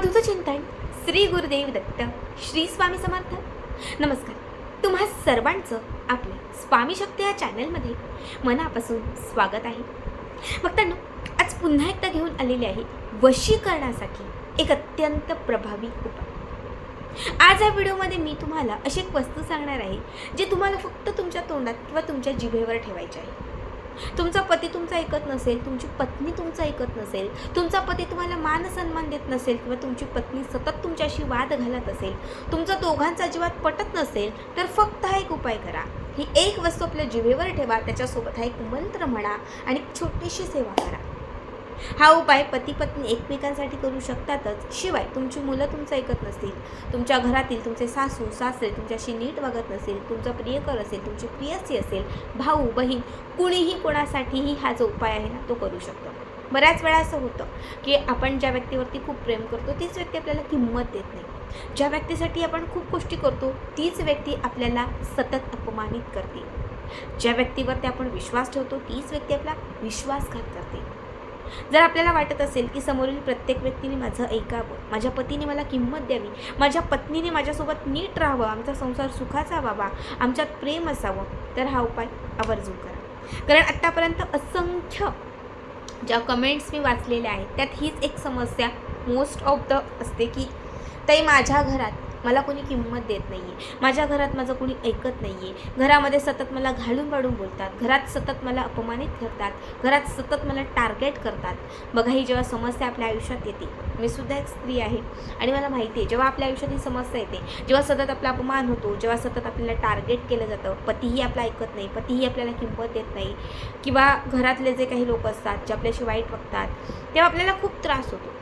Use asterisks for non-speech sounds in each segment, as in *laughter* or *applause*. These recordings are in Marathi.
अवधूत चिंतन श्री गुरुदेव दत्त श्री स्वामी समर्थ. नमस्कार. तुम्हा सर्वांचं आपलं स्वामी शक्ती या चॅनलमध्ये मनापासून स्वागत आहे. भक्तांनो आज पुन्हा एकदा घेऊन आलेले आहे वशीकरणासाठी एक अत्यंत प्रभावी उपाय. आज या व्हिडिओमध्ये मी तुम्हाला अशी एक वस्तू सांगणार आहे जी तुम्हाला फक्त तुमच्या तोंडात किंवा तुमच्या जिभेवर ठेवायची आहे. तुमचा पती तुमचं ऐकत नसेल तुमची पत्नी तुमचं ऐकत नसेल तुमचा पती तुम्हाला मान सन्मान देत नसेल किंवा तुमची पत्नी सतत तुमच्याशी वाद घालत असेल तुमचा दोघांचा जीवात पटत नसेल तर फक्त हा एक उपाय करा. ही एक वस्तू आपल्या जिभेवर ठेवा त्याच्यासोबत हा एक मंत्र म्हणा आणि एक छोटीशी सेवा करा. हा उपाय पती पत्नी एकमेकांसाठी करू शकतातच. शिवाय तुमची मुलं तुमचं ऐकत नसतील. तुमच्या घरातील तुमचे सासू सासरे तुमच्याशी नीट वागत नसेल तुमचा प्रियकर असेल तुमची प्रियसी असेल भाऊ बहीण कुणीही कोणासाठीही हा जो उपाय आहे ना तो करू शकतो. बऱ्याच वेळा असं होतं की आपण ज्या व्यक्तीवरती खूप प्रेम करतो तीच व्यक्ती आपल्याला किंमत देत नाही. ज्या व्यक्तीसाठी आपण खूप गोष्टी करतो तीच व्यक्ती आपल्याला सतत अपमानित करते. ज्या व्यक्तीवरती आपण विश्वास ठेवतो तीच व्यक्ती आपला विश्वासघात करते. जर आपल्याला वाटत असेल की समोरील प्रत्येक व्यक्तीने माझं ऐकावं माझ्या पतीने मला किंमत द्यावी माझ्या पत्नीने माझ्यासोबत नीट राहावं आमचा संसार सुखाचा व्हावा आमच्यात प्रेम असावं तर हा उपाय आवर्जून करा. कारण आत्तापर्यंत असंख्य ज्या कमेंट्स मी वाचलेल्या आहेत त्यात हीच एक समस्या मोस्ट ऑफ द असते की ताई माझ्या घरात मला कोणी किंमत देत नाही आहे माझ्या घरात माझं कोणी ऐकत नाही आहे घरामध्ये सतत मला घालून पाडून बोलतात. घरात सतत मला अपमानित करतात. घरात सतत मला टार्गेट करतात. बघा ही जेव्हा समस्या आपल्या आयुष्यात येते मी सुद्धा एक स्त्री आहे. आणि मला माहिती आहे जेव्हा आपल्या आयुष्यात ही समस्या येते जेव्हा सतत आपला अपमान होतो जेव्हा सतत आपल्याला टार्गेट केलं जातं पतीही आपलं ऐकत नाही पतीही आपल्याला किंमत देत नाही किंवा घरातले जे काही लोक असतात जे आपल्याशी वाईट वागतात तेव्हा आपल्याला खूप त्रास होतो.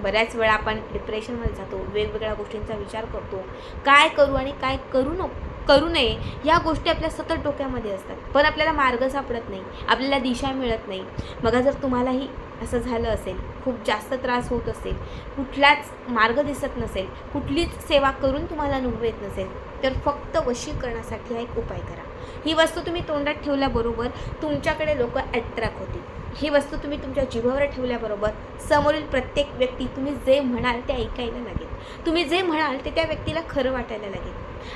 बऱ्याच वेळा आपण डिप्रेशनमध्ये जातो वेगवेगळ्या गोष्टींचा विचार करतो. काय करू आणि काय करू नको करू नये या गोष्टी आपल्या सतत डोक्यामध्ये असतात. पण आपल्याला मार्ग सापडत नाही आपल्याला दिशा मिळत नाही. मग जर तुम्हालाही असं झालं असेल खूप जास्त त्रास होत असेल कुठलाच मार्ग दिसत नसेल कुठलीच सेवा करून तुम्हाला अनुभव येत नसेल तर फक्त वशीकरणासाठी हा एक उपाय करा. ही वस्तू तुम्ही तोंडात ठेवल्याबरोबर तुमच्याकडे लोक अट्रॅक्ट होतील. ही वस्तू तुम्ही तुमच्या जीवावर ठेवल्याबरोबर समोरील प्रत्येक व्यक्ती तुम्ही जे म्हणाल ते ऐकायला लागेल. तुम्ही जे म्हणाल ते त्या व्यक्तीला खरं वाटायला लागेल.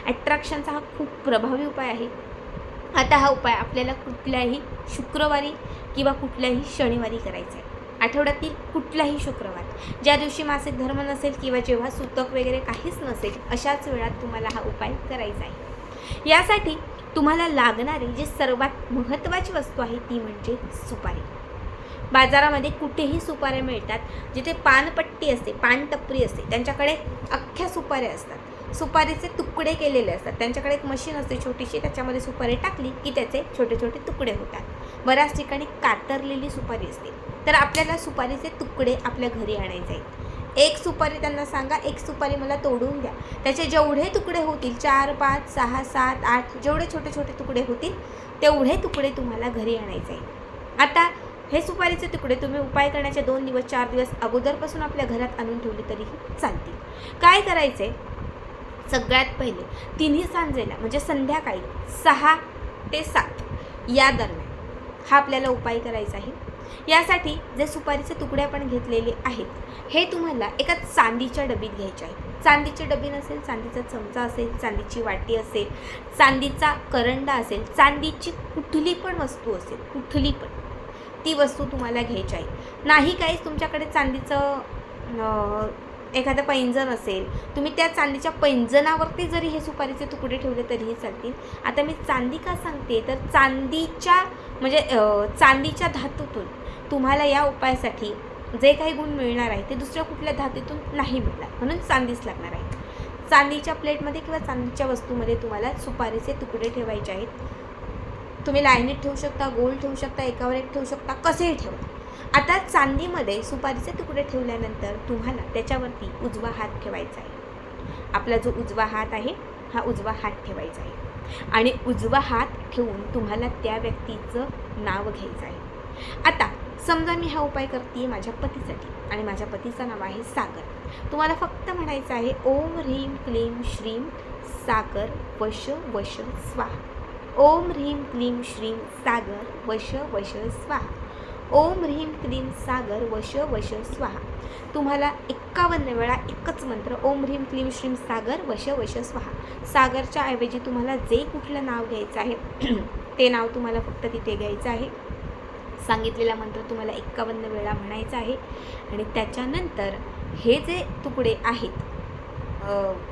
ॲट्रॅक्शनचा हा खूप प्रभावी उपाय आहे. आता हा उपाय आपल्याला कुठल्याही शुक्रवारी किंवा कुठल्याही शनिवारी करायचा आहे. आठवड्यातील कुठलाही शुक्रवार ज्या दिवशी मासिक धर्म नसेल किंवा जेव्हा सुतक वगैरे काहीच नसेल अशाच वेळात तुम्हाला हा उपाय करायचा आहे. यासाठी तुम्हाला लागणारी जी सर्वात महत्त्वाची वस्तू आहे ती म्हणजे सुपारी. बाजारामध्ये कुठेही सुपाऱ्या मिळतात. जिथे पानपट्टी असते पानटपरी असते त्यांच्याकडे अख्ख्या सुपाऱ्या असतात. सुपारीचे तुकडे केलेले असतात. त्यांच्याकडे एक मशीन असते छोटीशी त्याच्यामध्ये सुपारी टाकली की त्याचे छोटे छोटे तुकडे होतात. बऱ्याच ठिकाणी कातरलेली सुपारी असते. तर आपल्याला सुपारीचे तुकडे आपल्या घरी आणायचे आहेत. एक सुपारी त्यांना सांगा एक सुपारी मला तोडून द्या. त्याचे जेवढे तुकडे होतील चार पाच सहा सात आठ जेवढे छोटे छोटे तुकडे होतील तेवढे तुकडे तुम्हाला घरी आणायचे आहेत. आता हे सुपारीचे तुकडे तुम्ही उपाय करण्याचे दोन दिवस चार दिवस अगोदरपासून आपल्या घरात आणून ठेवले तरीही चालतील. काय करायचे? सगळ्यात पहिले तिन्ही सांजेला म्हणजे संध्याकाळी सहा ते सात या दरम्यान हा आपल्याला उपाय करायचा आहे. यासाठी जे सुपारीचे तुकडे आपण घेतलेले आहेत हे तुम्हाला एका चांदीच्या डबीत घ्यायचे आहे. चांदीची डबी नसेल चांदीचा चमचा असेल चांदीची वाटी असेल चांदीचा करंडा असेल चांदीची कुठली पण वस्तू असेल कुठली पण ती वस्तू तुम्हाला घ्यायची आहे. नाही काहीच तुमच्याकडे चांदीचं एखादं पैंजण असेल तुम्ही त्या चांदीच्या पैंजणावरती जरी हे सुपारीचे तुकडे ठेवले तरीही चालतील. आता मी चांदी का सांगते? तर चांदीच्या म्हणजे चांदीच्या धातूतून तुम्हाला या उपायासाठी जे काही गुण मिळणार आहे ते दुसऱ्या कुठल्या धातूतून नाही मिळणार. म्हणून चांदीच लागणार आहे. चांदीच्या प्लेटमध्ये किंवा चांदीच्या वस्तूमध्ये तुम्हाला सुपारीचे तुकडे ठेवायचे आहेत. तुम्ही लाईनीत ठेवू शकता गोल ठेवू शकता एकावर एक ठेवू शकता कसेही ठेवा. आता चांदीमध्ये सुपारीचे तुकडे ठेवल्यानंतर तुम्हाला त्याच्यावरती उजवा हात ठेवायचा आहे. आपला जो उजवा हात आहे हा उजवा हात ठेवायचा आहे. आणि उजवा हात ठेवून तुम्हाला त्या व्यक्तीचं नाव घ्यायचं आहे. आता समजा मी हा उपाय करते माझ्या पतीसाठी आणि माझ्या पतीचं नाव आहे सागर. तुम्हाला फक्त म्हणायचं आहे ओम ह्रीम क्लीम श्रीम सागर वश वश स्वाहा. ओम ह्रीं क्लीं श्रीम सागर वश वश स्वाहा. ओम ह्रीं क्लीं सागर वश वश स्वाहा. तुम्हाला एक्कावन्न वेळा एकच मंत्र ओम ह्रीं क्लीं श्रीम सागर वश वश स्वाहा. सागरच्या ऐवजी तुम्हाला जे कुठलं नाव घ्यायचं आहे *clears throat* ते नाव तुम्हाला फक्त तिथे घ्यायचं आहे. सांगितलेला मंत्र तुम्हाला एक्कावन्न वेळा म्हणायचा आहे. आणि त्याच्यानंतर हे जे तुकडे आहेत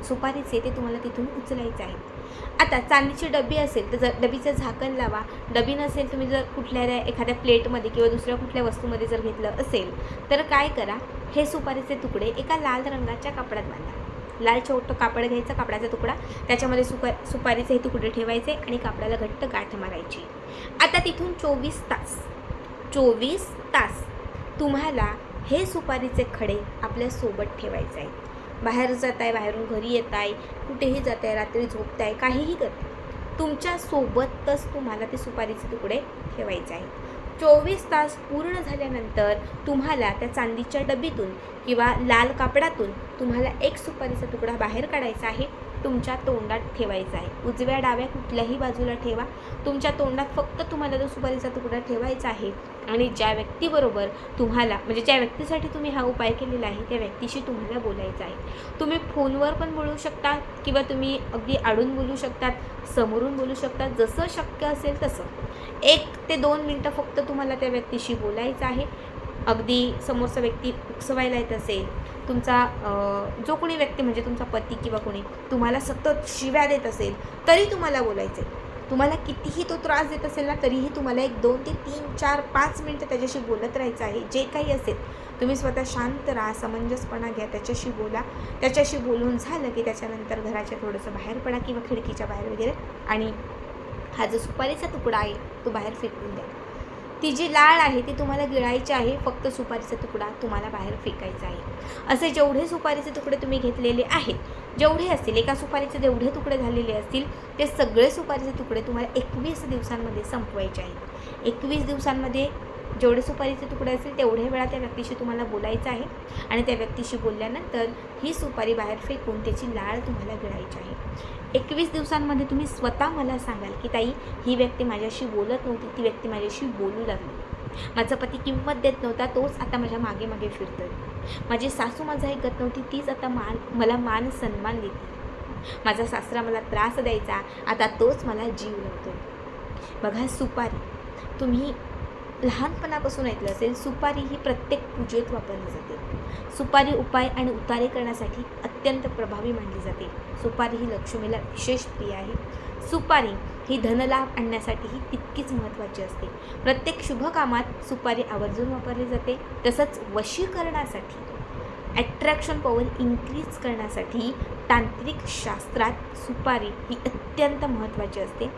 सुपारीचे ते तुम्हाला तिथून उचलायचे आहेत आता चांदीची डबी असेल तर जर डबीचं झाकण लावा. डबी नसेल तुम्ही जर कुठल्या एखाद्या प्लेटमध्ये किंवा दुसऱ्या कुठल्या वस्तूमध्ये जर घेतलं असेल तर काय करा? हे सुपारीचे तुकडे एका लाल रंगाच्या कापडात बांधा. लाल छोटं कापड घ्यायचं कापडाचा तुकडा. त्याच्यामध्ये सुका सुपारीचे हे तुकडे ठेवायचे आणि कापडाला घट्ट गाठ मारायची. आता तिथून चोवीस तास चोवीस तास तुम्हाला हे सुपारीचे खडे आपल्यासोबत ठेवायचे आहेत. बाहेर जात आहे बाहेरून घरी येत आहे कुठेही जात आहे रात्री झोपताय काहीही करताय. तुमच्यासोबतच तुम्हाला ते सुपारीचे तुकडे ठेवायचे आहेत. चोवीस तास पूर्ण झाल्यानंतर तुम्हाला त्या चांदीच्या डबीतून किंवा लाल कापडातून तुम्हाला एक सुपारीचा तुकडा बाहेर काढायचा आहे. तुमच्या तोंडात ठेवायचा आहे. उजव्या डाव्या कुठल्याही बाजूला ठेवा. तुमच्या तोंडात फक्त तुम्हाला तो सुपारीचा तुकडा ठेवायचा आहे आणि ज्या व्यक्तीबरोबर तुम्हाला म्हणजे ज्या व्यक्तीसाठी तुम्ही हा उपाय केलेला आहे त्या व्यक्तीशी तुम्हाला बोलायचं आहे. तुम्ही फोनवर पण बोलू शकता किंवा तुम्ही अगदी आडून बोलू शकतात समोरून बोलू शकतात जसं शक्य असेल तसं. एक ते दोन मिनटं फक्त तुम्हाला त्या व्यक्तीशी बोलायचं आहे. अगदी समोरचा व्यक्ती उकसवायला येत असेल तुमचा जो कोणी व्यक्ती म्हणजे तुमचा पती किंवा कोणी तुम्हाला सतत शिव्या देत असेल तरी तुम्हाला बोलायचं आहे तुम्हाला कितीही तो त्रास देत असेल ना तरीही तुम्हाला एक दोन ते तीन चार पाच मिनटं त्याच्याशी बोलत राहायचं आहे जे काही असेल. तुम्ही स्वतः शांत राहा समंजसपणा घ्या त्याच्याशी बोला. त्याच्याशी बोलून झालं की त्याच्यानंतर घराच्या थोडंसं बाहेर पडा किंवा खिडकीच्या बाहेर वगैरे. आणि हा जो सुपारीचा तुकडा आहे तो बाहेर फेकून द्या. ती जी लाळ आहे ती तुम्हाला गिळायची आहे फक्त सुपारीचा तुकडा तुम्हाला बाहेर फेकायचा आहे. असे जेवढे सुपारीचे तुकडे तुम्ही घेतलेले आहेत जेवढे असतील एका सुपारीचे जेवढे तुकडे झालेले असतील ते सगळे सुपारीचे तुकडे तुम्हाला एकवीस दिवसांमध्ये संपवायचे आहेत. एकवीस दिवसांमध्ये जेवढे सुपारीचे तुकडे असेल तेवढ्या वेळा त्या व्यक्तीशी तुम्हाला बोलायचं आहे. आणि त्या व्यक्तीशी बोलल्यानंतर ही सुपारी बाहेर फेकून त्याची लाळ तुम्हाला गिळायची आहे. एकवीस दिवसांमध्ये तुम्ही स्वतः मला सांगाल की ताई ही व्यक्ती माझ्याशी बोलत नव्हती. ती व्यक्ती माझ्याशी बोलू लागली. माझा पती किंमत देत नव्हता. तोच आता माझ्या मागे मागे फिरतोय. माझी सासू माझा ऐकत नव्हती. तीच आता मान मला मान सन्मान देते. माझा सासरा मला त्रास द्यायचा. आता तोच मला जीव लावतोय. बघा सुपारी. तुम्ही लहानपणापासून ऐकलं असेल सुपारी ही प्रत्येक पूजेत वापरली जाते. सुपारी उपाय आणि उतारे करण्यासाठी अत्यंत प्रभावी मानली जाते. सुपारी ही लक्ष्मीला विशेष प्रिय आहे. सुपारी ही धनलाभ आणण्यासाठीही तितकीच महत्त्वाची असते. प्रत्येक शुभ कामात सुपारी आवर्जून वापरली जाते. तसंच वशीकरणासाठी ॲट्रॅक्शन पॉवर इन्क्रीज करण्यासाठी तांत्रिक शास्त्रात सुपारी ही अत्यंत महत्त्वाची असते.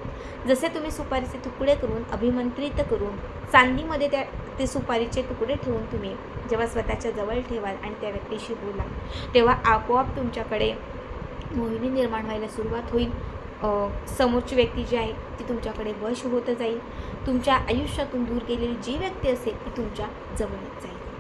जसे तुम्ही सुपारीचे तुकडे करून अभिमंत्रित करून चांदीमध्ये त्या ते सुपारीचे तुकडे ठेवून तुम्ही जेव्हा स्वतःच्या जवळ ठेवाल आणि त्या व्यक्तीशी बोला तेव्हा आपोआप तुमच्याकडे मोहिनी निर्माण व्हायला सुरुवात होईल. समोरची व्यक्ती जी आहे ती तुमच्याकडे वश होत जाईल. तुमच्या आयुष्यातून दूर गेलेली जी व्यक्ती असेल ती तुमच्या जवळच जाईल.